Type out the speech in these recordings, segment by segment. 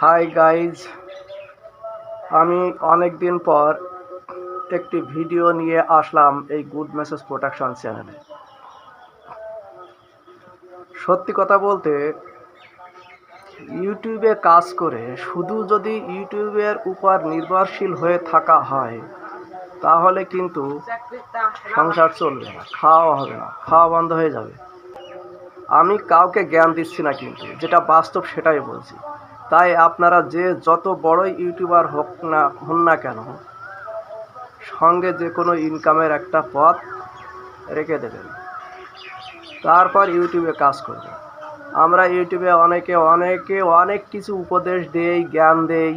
Hi guys আমি অনেক দিন পর একটি ভিডিও নিয়ে আসলাম এই গুড মেসেজ প্রোডাকশন চ্যানেলে সত্যি কথা বলতে ইউটিউবে কাজ করে শুধু যদি ইউটিউবের উপর নির্ভরশীল হয়ে থাকা হয়, তাহলে কিন্তু সংসার চলবে না, খাওয়া হবে না, খাওয়া বন্ধ হয়ে যাবে। আমি কাউকে জ্ঞান দিচ্ছি না কিন্তু, যেটা বাস্তব সেটাই বলছি। তাই আপনারা যে যত বড়ই ইউটিউবার হোক না, হন না কেন, সঙ্গে যে কোনো ইনকামের একটা পথ রেখে দেবেন। তারপর ইউটিউবে কাজ করবে আমরা ইউটিউবে অনেকে অনেকে অনেক কিছু উপদেশ দেই, জ্ঞান দেই,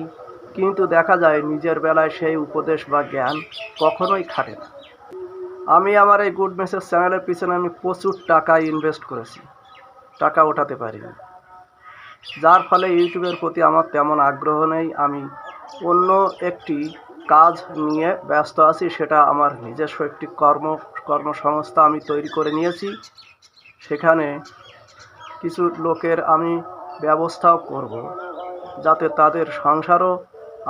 কিন্তু দেখা যায় নিজের বেলায় সেই উপদেশ বা জ্ঞান কখনোই খাটে না। আমি আমার এই গুড মেসেজ চ্যানেলের পিছনে আমি প্রচুর টাকা ইনভেস্ট করেছি। টাকা ওঠাতে পারিনি। যার ফলে ইউটিউবের প্রতি আমার তেমন আগ্রহ নেই, আমি অন্য একটি কাজ নিয়ে ব্যস্ত আছি, সেটা আমার নিজস্ব একটি কর্ম, কর্মসংস্থা আমি তৈরি করে নিয়েছি। সেখানে কিছু লোকের আমি ব্যবস্থাও করব, যাতে তাদের সংসারও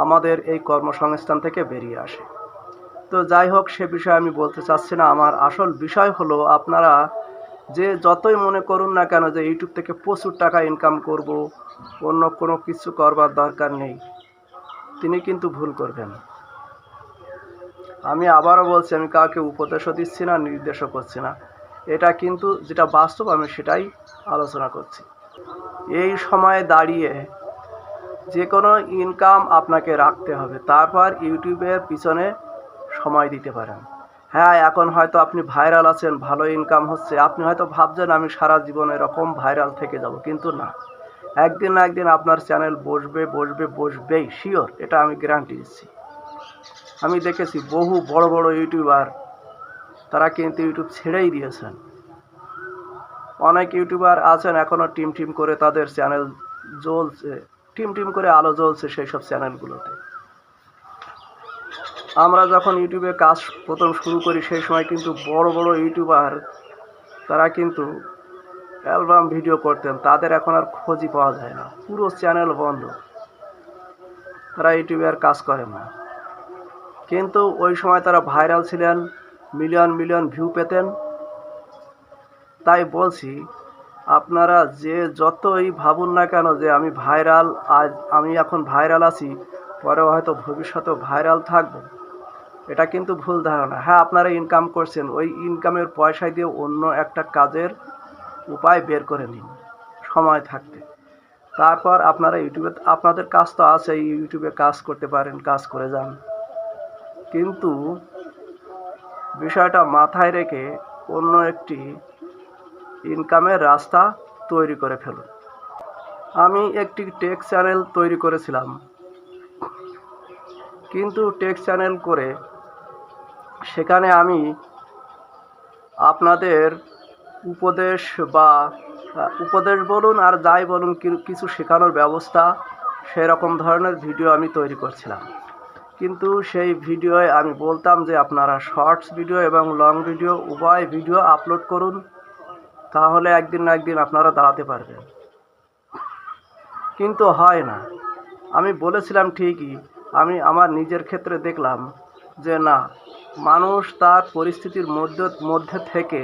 আমাদের এই কর্মসংস্থান থেকে বেরিয়ে আসে। তো যাই হোক, সে বিষয়ে আমি বলতে চাচ্ছি না। আমার আসল বিষয় হলো, আপনারা যে যতই মনে করুন না কেন যে ইউটিউব থেকে প্রচুর টাকা ইনকাম করব, অন্য কোনো কিছু করবার দরকার নেই। তিনি কিন্তু ভুল করবেন। আমি আবারও বলছি, আমি কাউকে উপদেশও দিচ্ছি না, নির্দেশও করছি না। এটা কিন্তু যেটা বাস্তব, আমি সেটাই আলোচনা করছি। এই সময়ে দাঁড়িয়ে যে কোনো ইনকাম আপনাকে রাখতে হবে। তারপর ইউটিউবের পিছনে সময় দিতে পারেন। হ্যাঁ এখন হয়তো আপনি ভাইরাল আছেন, ভালো ইনকাম হচ্ছে। আপনি হয়তো ভাবছেন আমি সারা জীবন এরকম ভাইরাল থেকে যাব, কিন্তু না। একদিন না একদিন আপনার চ্যানেল বসবে বসবে, বসবেই শিওর এটা আমি গ্যারান্টি দিচ্ছি। আমি দেখেছি বহু বড় বড় ইউটিউবার তারা কিন্তু ইউটিউব ছেড়েই দিয়েছেন। অনেক ইউটিউবার আছেন এখনও টিম টিম করে তাদের চ্যানেল জ্বলছে। টিম টিম করে আলো জ্বলছে সেই সব চ্যানেলগুলোতে আমরা যখন ইউটিউবে কাজ প্রথম শুরু করি, সেই সময় কিন্তু বড় বড় ইউটিউবার তারা কিন্তু অ্যালবাম ভিডিও করতেন। তাদের এখন আর খোঁজই পাওয়া যায় না। পুরো চ্যানেল বন্ধ। তারা ইউটিউবে আর কাজ করে না। কিন্তু ওই সময় তারা ভাইরাল ছিলেন, মিলিয়ন মিলিয়ন ভিউ পেতেন। তাই বলছি, আপনারা যে যতই ভাবুন না কেন যে আমি ভাইরাল, আজ আমি এখন ভাইরাল আছি, পরে হয়তো ভবিষ্যতেও ভাইরাল থাকব। এটা কিন্তু ভুল ধারণা। হ্যাঁ আপনারা ইনকাম করছেন, ওই ইনকামের পয়সা দিয়ে অন্য একটা কাজের উপায় বের করে নিন, সময় থাকতে। তারপর আপনারা ইউটিউবে, আপনাদের কাজ তো আছে, ইউটিউবে কাজ করতে পারেন, কাজ করে যান। কিন্তু বিষয়টা মাথায় রেখে অন্য একটি ইনকামের রাস্তা তৈরি করে ফেলুন। আমি একটি টেক চ্যানেল তৈরি করেছিলাম। কিন্তু টেক চ্যানেল করে সেখানে আমি আপনাদের উপদেশ বা উপদেশ বলুন আর যাই বলুন কিছু শেখানোর ব্যবস্থা সেরকম ধরনের ভিডিও আমি তৈরি করছিলাম। কিন্তু সেই ভিডিওয়ে আমি বলতাম যে আপনারা শর্টস ভিডিও এবং লং ভিডিও, উভয় ভিডিও আপলোড করুন, তাহলে একদিন না একদিন আপনারা দাঁড়াতে পারবেন। কিন্তু হয় না। আমি বলেছিলাম ঠিকই, আমি আমার নিজের ক্ষেত্রে দেখলাম যে না মানুষ তার পরিস্থিতির মধ্যে মধ্যে থেকে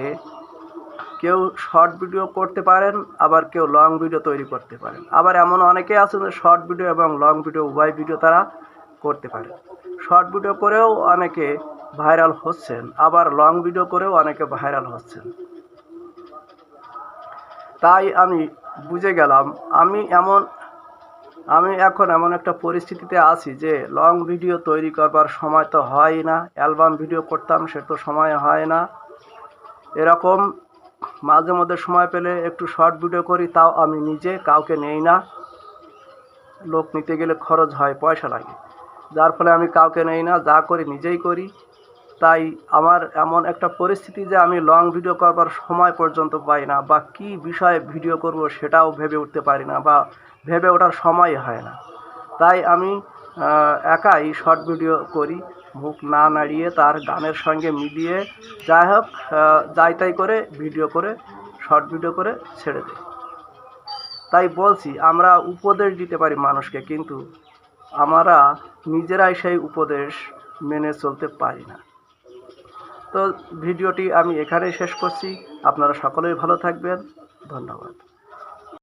কেউ শর্ট ভিডিও করতে পারেন, আবার কেউ লং ভিডিও তৈরি করতে পারেন। আবার এমন অনেকে আছেন যে শর্ট ভিডিও এবং লং ভিডিও উভয় ভিডিও তারা করতে পারে শর্ট ভিডিও করেও অনেকে ভাইরাল হচ্ছেন, আবার লং ভিডিও করেও অনেকে ভাইরাল হচ্ছেন। তাই আমি বুঝে গেলাম, আমি এমন আমি এখন এমন একটা পরিস্থিতিতে আছি যে লং ভিডিও তৈরি করবার সময় তো হয় না অ্যালবাম ভিডিও করতাম সে তো সময় হয় না। এরকম মাঝে মধ্যে সময় পেলে একটু শর্ট ভিডিও করি, তাও আমি নিজে কাউকে নেই না। লোক নিতে গেলে খরচ হয়, পয়সা লাগে। যার ফলে আমি কাউকে নেই না, যা করি নিজেই করি। তাই আমার এমন একটা পরিস্থিতি যে আমি লং ভিডিও করবার সময় পর্যন্ত পাই না বা কি বিষয়ে ভিডিও করব সেটাও ভেবে উঠতে পারি না বা ভেবে ওঠার সময় হয় না। তাই আমি একাই শর্ট ভিডিও করি, মুখ না নাড়িয়ে তার গানের সঙ্গে মিলিয়ে যাই হোক যাই তাই করে ভিডিও করে শর্ট ভিডিও করে ছেড়ে দিই। তাই বলছি, আমরা উপদেশ দিতে পারি মানুষকে, কিন্তু আমরা নিজেরাই সেই উপদেশ মেনে চলতে পারি না। তো ভিডিওটি আমি এখানেই শেষ করছি। আপনারা সকলেই ভালো থাকবেন। ধন্যবাদ।